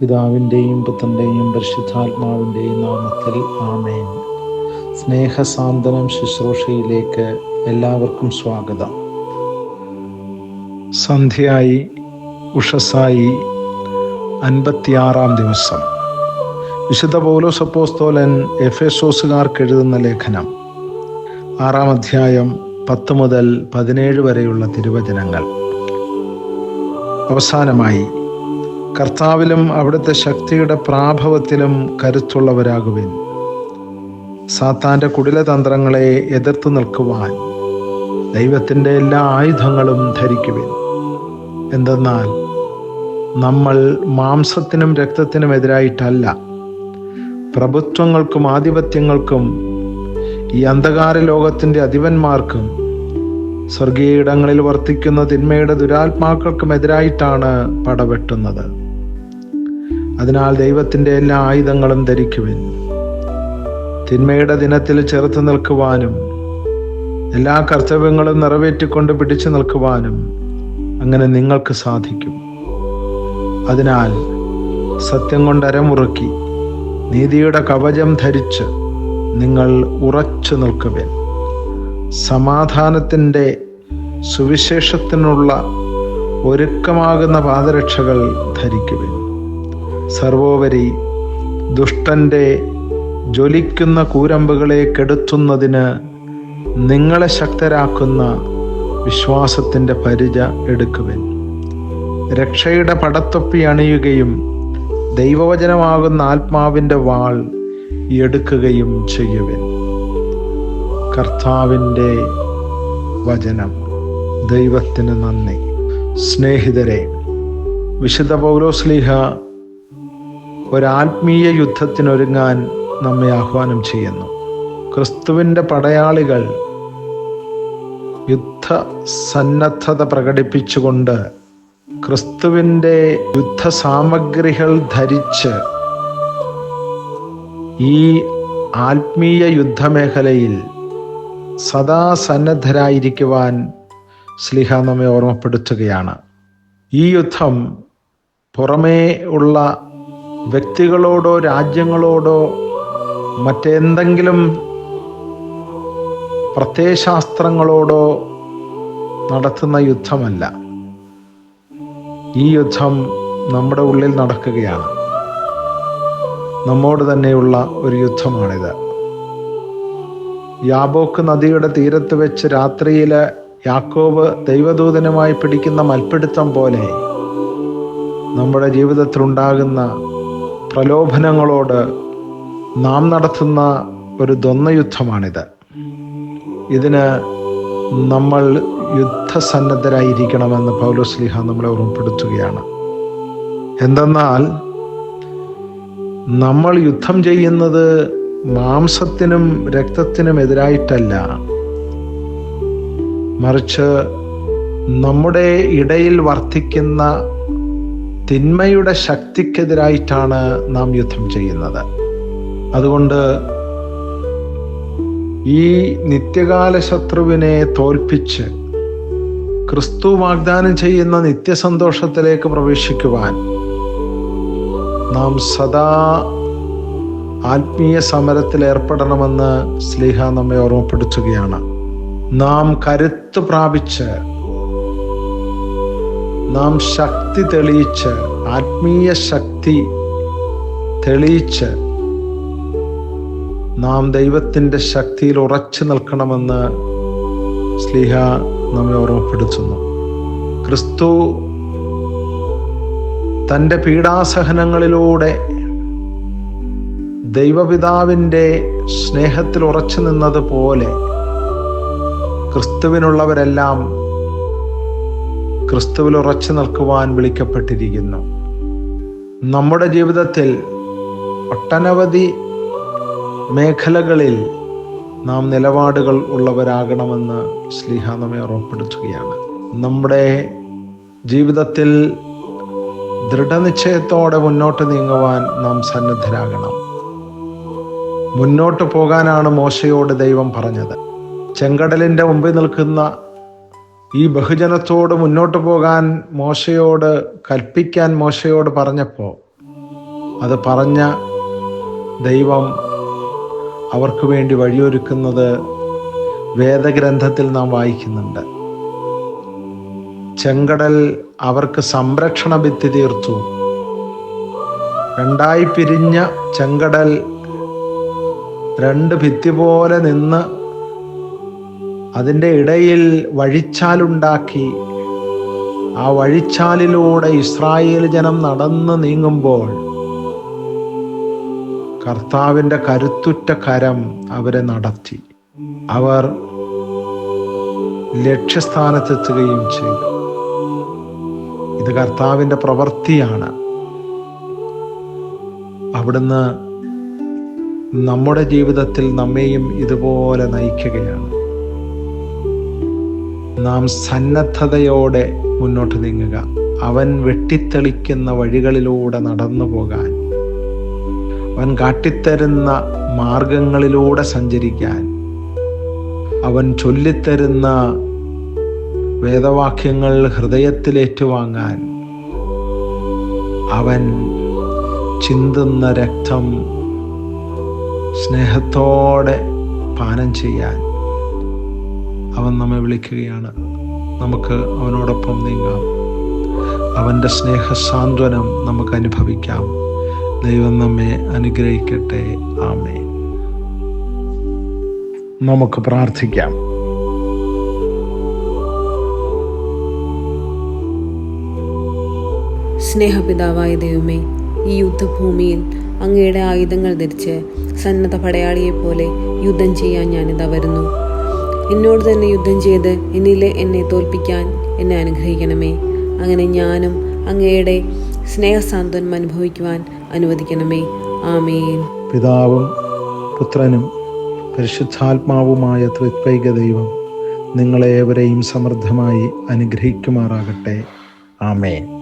പിതാവിന്റെയും പുത്രന്റെയും പരിശുദ്ധാത്മാവിന്റെയും നാമത്തിൽ ആമേൻ. സ്നേഹസാന്ത്വനം ശുശ്രൂഷയിലേക്ക് എല്ലാവർക്കും സ്വാഗതം. സന്ധ്യയായി ഉഷസായി അൻപത്തിയാറാം ദിവസം. വിശുദ്ധ പൗലോസ് അപ്പോസ്തോലൻ എസോസുകാർക്ക് എഴുതുന്ന ലേഖനം. ആറാം അധ്യായം പത്ത് മുതൽ പതിനേഴ് വരെയുള്ള തിരുവചനങ്ങൾ. അവസാനമായി കർത്താവിലും അവിടുത്തെ ശക്തിയുടെ പ്രാഭവത്തിലും കരുത്തുള്ളവരാകുവിൻ. സാത്താന്റെ കുടിലതന്ത്രങ്ങളെ എതിർത്തു നിൽക്കുവാൻ ദൈവത്തിന്റെ എല്ലാ ആയുധങ്ങളും ധരിക്കുവിൻ. എന്തെന്നാൽ നമ്മൾ മാംസത്തിനും രക്തത്തിനും എതിരായിട്ടല്ല പ്രഭുത്വങ്ങൾക്കും ആധിപത്യങ്ങൾക്കും ഈ അന്ധകാര ലോകത്തിന്റെ അധിപന്മാർക്കും സ്വർഗീയ ഇടങ്ങളിൽ വർത്തിക്കുന്ന തിന്മയുടെ ദുരാത്മാക്കൾക്കും എതിരായിട്ടാണ് പടവെട്ടുന്നത്. അതിനാൽ ദൈവത്തിന്റെ എല്ലാ ആയുധങ്ങളും ധരിക്കുവിൻ. തിന്മയുടെ ദിനത്തിൽ ചെറുത്തു നിൽക്കുവാനും എല്ലാ കർത്തവ്യങ്ങളും നിറവേറ്റിക്കൊണ്ട് പിടിച്ചു നിൽക്കുവാനും അങ്ങനെ നിങ്ങൾക്ക് സാധിക്കും. അതിനാൽ സത്യം കൊണ്ട് അരമുറുക്കി നീതിയുടെ കവചം ധരിച്ച് നിങ്ങൾ ഉറച്ചു നിൽക്കുവിൻ. സമാധാനത്തിന്റെ സുവിശേഷത്തിനുള്ള ഒരുക്കമാകുന്ന പാദരക്ഷകൾ ധരിക്കുവിൻ. സർവോപരി ദുഷ്ടന്റെ ജ്വലിക്കുന്ന കൂരമ്പുകളെ കെടുത്തുന്നതിന് നിങ്ങളെ ശക്തരാക്കുന്ന വിശ്വാസത്തിന്റെ പരിച എടുക്കുവൻ. രക്ഷയുടെ പടത്തൊപ്പി അണിയുകയും ദൈവവചനമാകുന്ന ആത്മാവിന്റെ വാൾ എടുക്കുകയും ചെയ്യുവൻ. കർത്താവിന്റെ വചനം ദൈവത്തിന് നന്ദി. സ്നേഹിതരെ വിശുദ്ധ പൗലോസ്ലീഹ ഒരാത്മീയ യുദ്ധത്തിനൊരുങ്ങാൻ നമ്മെ ആഹ്വാനം ചെയ്യുന്നു. ക്രിസ്തുവിന്റെ പടയാളികൾ യുദ്ധ സന്നദ്ധത പ്രകടിപ്പിച്ചുകൊണ്ട് ക്രിസ്തുവിന്റെ യുദ്ധ സാമഗ്രികൾ ധരിച്ച് ഈ ആത്മീയ യുദ്ധമേഖലയിൽ സദാ സന്നദ്ധരായിരിക്കുവാൻ സ്ലിഹ നമ്മെ ഓർമ്മപ്പെടുത്തുകയാണ്. ഈ യുദ്ധം പുറമേ ഉള്ള വ്യക്തികളോടോ രാജ്യങ്ങളോടോ മറ്റെന്തെങ്കിലും പ്രത്യയശാസ്ത്രങ്ങളോടോ നടത്തുന്ന യുദ്ധമല്ല. ഈ യുദ്ധം നമ്മുടെ ഉള്ളിൽ നടക്കുകയാണ്. നമ്മോട് തന്നെയുള്ള ഒരു യുദ്ധമാണിത്. യാബോക്ക് നദിയുടെ തീരത്ത് വെച്ച് രാത്രിയിൽ യാക്കോബ് ദൈവദൂതനുമായി പിടിക്കുന്ന മൽപ്പിടുത്തം പോലെ നമ്മുടെ ജീവിതത്തിലുണ്ടാകുന്ന പ്രലോഭനങ്ങളോട് നാം നടത്തുന്ന ഒരു ദ്വന്ദ്യുദ്ധമാണിത് ഇതിന് നമ്മൾ യുദ്ധസന്നദ്ധരായിരിക്കണമെന്ന് പൗലോസ്ലിഹ നമ്മളെ ഓർമ്മപ്പെടുത്തുകയാണ്. എന്തെന്നാൽ നമ്മൾ യുദ്ധം ചെയ്യുന്നത് മാംസത്തിനും രക്തത്തിനും എതിരായിട്ടല്ല. മറിച്ച് നമ്മുടെ ഇടയിൽ വർത്തിക്കുന്ന തിന്മയുടെ ശക്തിക്കെതിരായിട്ടാണ് നാം യുദ്ധം ചെയ്യുന്നത്. അതുകൊണ്ട് ഈ നിത്യകാല ശത്രുവിനെ തോൽപ്പിച്ച് ക്രിസ്തു വാഗ്ദാനം ചെയ്യുന്ന നിത്യസന്തോഷത്തിലേക്ക് പ്രവേശിക്കുവാൻ നാം സദാ ആത്മീയ സമരത്തിൽ ഏർപ്പെടണമെന്ന് സ്ലീഹ നമ്മെ ഓർമ്മപ്പെടുത്തുകയാണ്. നാം കരുത്ത് പ്രാപിച്ച് നാം ശക്തി തെളിയിച്ച് ആത്മീയ ശക്തി തെളിയിച്ച് നാം ദൈവത്തിന്റെ ശക്തിയിൽ ഉറച്ചു നിൽക്കണമെന്ന് സ്ലിഹ നമ്മെ ഓർമ്മപ്പെടുത്തുന്നു. ക്രിസ്തു തന്റെ പീഡാസഹനങ്ങളിലൂടെ ദൈവപിതാവിന്റെ സ്നേഹത്തിൽ ഉറച്ചു നിന്നതുപോലെ ക്രിസ്തുവിനുള്ളവരെല്ലാം ക്രിസ്തുവിൽ ഉറച്ചു നിൽക്കുവാൻ വിളിക്കപ്പെട്ടിരിക്കുന്നു. നമ്മുടെ ജീവിതത്തിൽ ഒട്ടനവധി മേഖലകളിൽ നാം നിലപാടുകൾ ഉള്ളവരാകണമെന്ന് സ്ലിഹ നമ്മെ ഓർമ്മപ്പെടുത്തുകയാണ്. നമ്മുടെ ജീവിതത്തിൽ ദൃഢനിശ്ചയത്തോടെ മുന്നോട്ട് നീങ്ങുവാൻ നാം സന്നദ്ധരാകണം. മുന്നോട്ട് പോകാനാണ് മോശയോട് ദൈവം പറഞ്ഞത്. ചെങ്കടലിന്റെ മുമ്പിൽ നിൽക്കുന്ന ഈ ബഹുജനത്തോട് മുന്നോട്ട് പോകാൻ മോശയോട് കൽപ്പിക്കാൻ മോശയോട് പറഞ്ഞപ്പോൾ അത് പറഞ്ഞ ദൈവം അവർക്ക് വേണ്ടി വഴിയൊരുക്കുന്നത് വേദഗ്രന്ഥത്തിൽ നാം വായിക്കുന്നുണ്ട്. ചെങ്കടൽ അവർക്ക് സംരക്ഷണ ഭിത്തി തീർത്തു. രണ്ടായി പിരിഞ്ഞ ചെങ്കടൽ രണ്ട് ഭിത്തി പോലെ നിന്ന് അതിന്റെ ഇടയിൽ വഴിച്ചാലുണ്ടാക്കി ആ വഴിച്ചാലിലൂടെ ഇസ്രായേൽ ജനം നടന്നു നീങ്ങുമ്പോൾ കർത്താവിന്റെ കരുത്തുറ്റ കരം അവരെ നടത്തി. അവർ ലക്ഷ്യസ്ഥാനത്തെത്തുകയും ചെയ്തു. ഇത് കർത്താവിന്റെ പ്രവൃത്തിയാണ്. അവിടുന്ന് നമ്മുടെ ജീവിതത്തിൽ നമ്മെയും ഇതുപോലെ നയിക്കുകയാണ്. നാം സന്നദ്ധതയോടെ മുന്നോട്ട് നീങ്ങുക. അവൻ വെട്ടിത്തെളിക്കുന്ന വഴികളിലൂടെ നടന്നു പോകാൻ. അവൻ കാട്ടിത്തരുന്ന മാർഗങ്ങളിലൂടെ സഞ്ചരിക്കാൻ. അവൻ ചൊല്ലിത്തരുന്ന വേദവാക്യങ്ങൾ ഹൃദയത്തിലേറ്റുവാങ്ങാൻ. അവൻ ചിന്തുന്ന രക്തം സ്നേഹത്തോടെ പാനം ചെയ്യാൻ. അവൻ നമ്മെ വിളിക്കുകയാണ്. നമുക്ക് അവനോടൊപ്പം നീങ്ങാം. അവന്റെ സ്നേഹസാന്ത്വനം നമുക്ക് അനുഭവിക്കാം. ദൈവം നമ്മെ അനുഗ്രഹിക്കട്ടെ. ആമേ നമുക്ക് പ്രാർത്ഥിക്കാം. സ്നേഹപിതാവായ ദൈവമേ ഈ യുദ്ധഭൂമിയിൽ അങ്ങയുടെ ആയുധങ്ങൾ ധരിച്ച് സന്നദ്ധ പടയാളിയെപ്പോലെ യുദ്ധം ചെയ്യാൻ ഞാനിതാ വരുന്നു. എന്നോട് തന്നെ യുദ്ധം ചെയ്ത് എന്നിലെ എന്നെ തോൽപ്പിക്കാൻ എന്നെ അനുഗ്രഹിക്കണമേ. അങ്ങനെ ഞാനും അങ്ങയുടെ സ്നേഹസാന്ത്വനം അനുഭവിക്കുവാൻ അനുവദിക്കണമേ. ആമേൻ. പിതാവും പുത്രനും പരിശുദ്ധാത്മാവുമായ ത്രിത്വൈക ദൈവം നിങ്ങളെ ഏവരെയും സമൃദ്ധമായി അനുഗ്രഹിക്കുമാറാകട്ടെ. ആമേൻ.